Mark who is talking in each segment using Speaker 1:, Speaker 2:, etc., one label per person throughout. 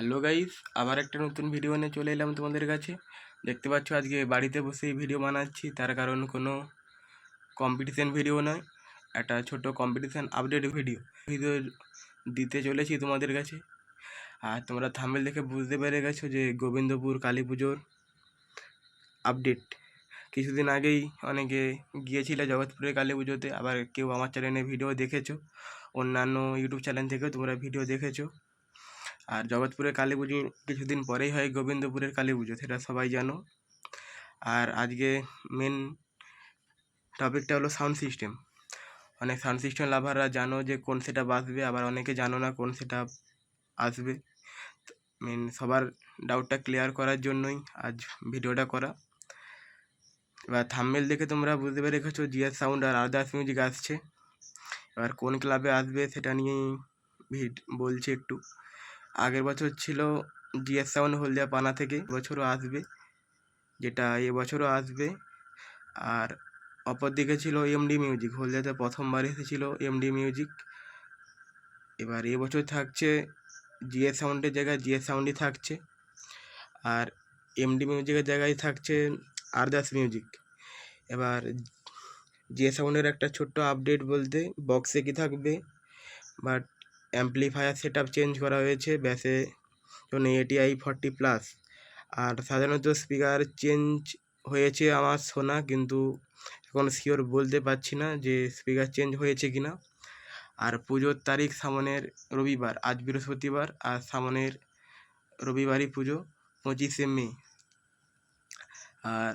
Speaker 1: Hello guys আবার একটা নতুন ভিডিও নিয়ে চলে এলাম তোমাদের কাছে। দেখতে পাচ্ছ, আজকে বাড়িতে বসেই ভিডিও বানাচ্ছি। তার কারণ কোনো কম্পিটিশান ভিডিও নয়, একটা ছোট কম্পিটিশান আপডেট ভিডিও ভিডিও দিতে চলেছি তোমাদের কাছে। আর তোমরা থাম্বেল দেখে বুঝতে পেরে গেছো যে গোবিন্দপুর কালী পুজোর আপডেট কিছুদিন আগেই অনেকে গিয়েছিলে জগৎপুরের কালী পুজোতে, আবার কেউ আমার চ্যানেলে ভিডিও দেখেছ। অন্যান্য ইউটিউব চ্যানেল থেকেও তোমরা ভিডিও দেখেছ। আর জগৎপুরের কালী পুজো কিছুদিন পরেই হয় গোবিন্দপুরের কালী পুজো, সেটা সবাই জানো। আর আজকে মেন টপিকটা হলো সাউন্ড সিস্টেম অনেক সাউন্ড সিস্টেম লাভাররা জানো যে কোন সেট আসবে আবার অনেকে জানো না কোন সেট আসবে। মেন সবার ডাউটটা ক্লিয়ার করার জন্যই আজ ভিডিওটা করা। এবার থাম্বেল দেখে তোমরা বুঝতে পেরে রেখেছো জিএস সাউন্ড আর আদার্স মিউজিক আসছে। এবার কোন ক্লাবে আসবে সেটা নিয়েই ভিড বলছি একটু। আগের বছর ছিল জিএস সাউন্ড হলদিয়া পানা থেকে বছরও আসবে, যেটা এবছরও আসবে। আর অপর দিকে ছিল এমডি মিউজিক, হলদিয়াতে প্রথমবার এসেছিল এমডি মিউজিক। এবার এবছর থাকছে জিএস সাউন্ডের জায়গায় জিএস সাউন্ডই থাকছে। আর এমডি মিউজিকের জায়গায় থাকছে আরদাস মিউজিক। এবার জিএস সাউন্ডের একটা ছোট্ট আপডেট বলতে, বক্সে কি থাকবে? বাট অ্যাম্পলিফায়ার সেট চেঞ্জ করা হয়েছে, ব্যাসে জন্য এটিআই ফর্টি প্লাস আর সাধারণত স্পিকার চেঞ্জ হয়েছে আমার শোনা কিন্তু এখন শিওর বলতে পারছি না যে স্পিকার চেঞ্জ হয়েছে কি না আর পুজোর তারিখ সামনের রবিবার, আজ বৃহস্পতিবার, আর সামনের রবিবারই পুজো, পঁচিশে মে। আর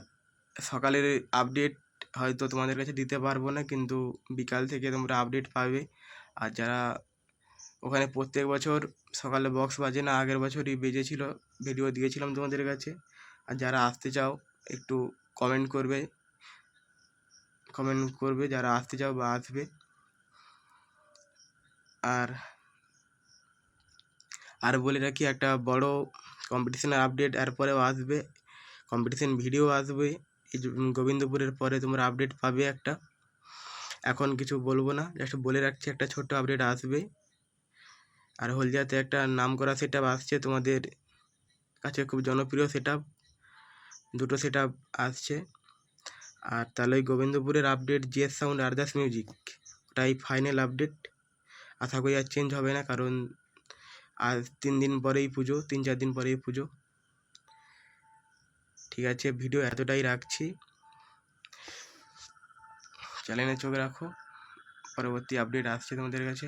Speaker 1: সকালের আপডেট হয়তো তোমাদের কাছে দিতে পারব না, কিন্তু বিকাল থেকে তোমরা আপডেট পাবে। আর যারা ওখানে প্রত্যেক বছর সকালে বক্স বাজে না, আগের বছরই বেজেছিল ভিডিও দিয়েছিলাম তোমাদের কাছে। আর যারা আসতে চাও, একটু কমেন্ট করবে। কমেন্ট করবে যারা আসতে চাও বা আসবে। আর আর বলে রাখি, একটা বড় কম্পিটিশনের আপডেট এরপরেও আসবে। কম্পিটিশন ভিডিও আসবে। এই গোবিন্দপুরের পরে তোমরা আপডেট পাবে একটা। এখন কিছু বলব না জাস্ট বলে রাখছি, একটা ছোট্ট আপডেট আসবে। আর হলদিয়াতে একটা নাম করা সেট আসছে তোমাদের কাছে খুব জনপ্রিয় সেট দুটো সেট আসছে। আর তাহলে ওই গোবিন্দপুরের আপডেট জিএস সাউন্ড আরদাস মিউজিক ওটাই ফাইনাল আপডেট আশা করি আর চেঞ্জ হবে না, কারণ আর তিন দিন পরেই পুজো, তিন চার দিন পরেই পুজো। ঠিক আছে ভিডিও এতটাই রাখছি। চ্যানেলে চোখ রাখো। পরবর্তী আপডেট আসছে তোমাদের কাছে।